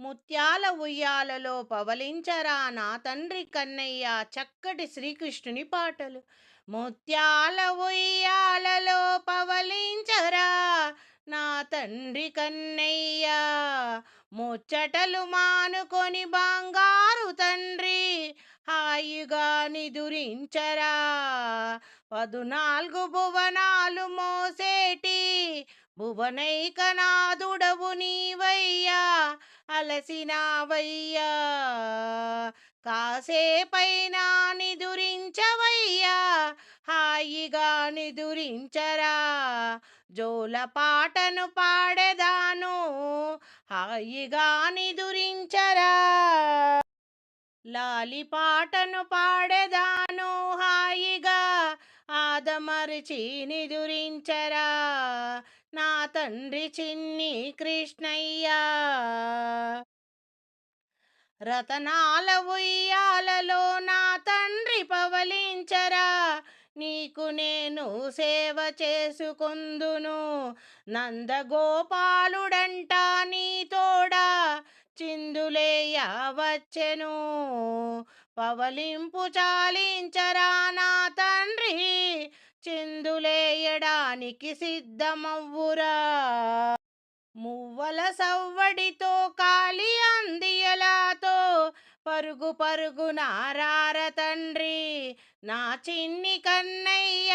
ముత్యాల ఉయ్యాలలో పవలించరా నా తండ్రి కన్నయ్య చక్కటి శ్రీకృష్ణుని పాటలు. ముత్యాల ఉయ్యాలలో పవలించరా నా తండ్రి కన్నయ్య. ముచ్చటలు మానుకొని బంగారు తండ్రి హాయిగా నిదురించరా. పదునాలుగు భువనాలు మోసేటి భువనైకనాథుడవు నీవయ్యా. అలసినావయ్యా. కాసేపైనా నిదురించవయ్యా. హాయిగా నిదురించరా. జోల పాటను పాడేదాను. హాయిగా నిదురించరా. లాలి పాటను పాడేదాను. హాయిగా ఆదమరిచి నిదురించరా. నా తండ్రి చిన్ని కృష్ణయ్యా. రతనాల ఉయ్యాలలో నా తండ్రి పవలించరా. నీకు నేను సేవ చేసుకుందును. నందగోపాలుడంట నీ తోడా. చిందులేయ వచ్చెను పవలింపు చాలించరా నా తండ్రి. చిందులే చేయడానికి సిద్ధమవ్వురా? మువ్వల సవ్వడితో కాలి అందియలాతో పరుగు పరుగు నారార తండ్రి నా చిన్ని కన్నయ్య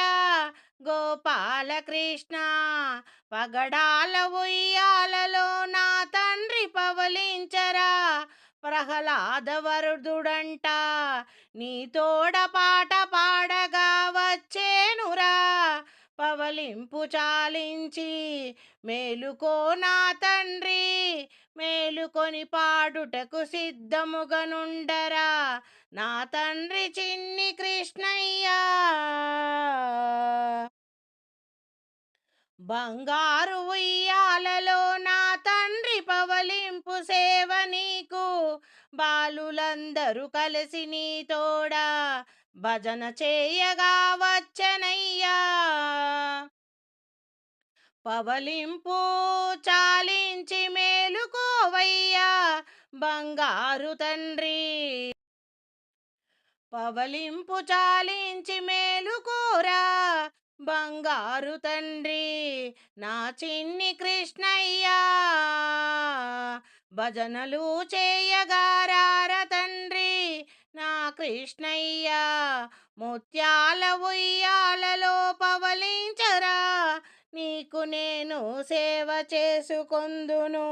గోపాలకృష్ణ పగడాల ఉయ్యాలలో నా తండ్రి పవలించరా? ప్రహ్లాదవరుడంట నీ తోడ పాట పవలింపు చాలించి మేలుకో నా తండ్రి మేలుకొని పాడుటకు సిద్ధముగనుండరా. నా తండ్రి చిన్ని కృష్ణయ్యా. బంగారు ఉయ్యాలలో నా తండ్రి పవలింపు సేవ నీకు. బాలులందరూ కలిసి నీ తోడా భజన చేయగా వచ్చనయ్యా. పవలింపు చాలించి మేలుకోవయ్యా బంగారు తండ్రి. పవలింపు చాలించి మేలుకోరా బంగారు తండ్రి. నా చిన్ని కృష్ణయ్యా భజనలు చేయగారార తండ్రి. నా కృష్ణయ్యా ముత్యాల ఉయ్యాలలో పవ నీకు నేను సేవ చేసుకొందును.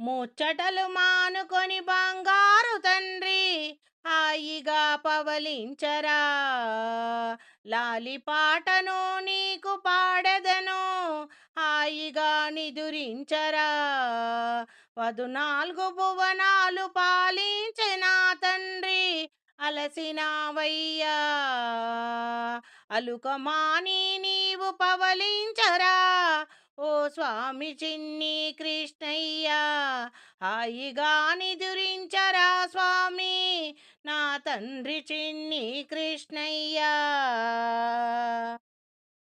ముచ్చటలు మానుకొని బంగారు తండ్రి హాయిగా పవలించరా. లాలి పాటను నీకు పాడెదను హాయిగా నిదురించరా. పదునాలుగు భువనాలు పాలించిన తండ్రి అలసినావయ్యా. అలుకమాని నీవు పవలించరా. ఓ స్వామి చిన్ని కృష్ణయ్యా హాయిగా నిదురించరా స్వామి. నా తండ్రి చిన్ని కృష్ణయ్యా.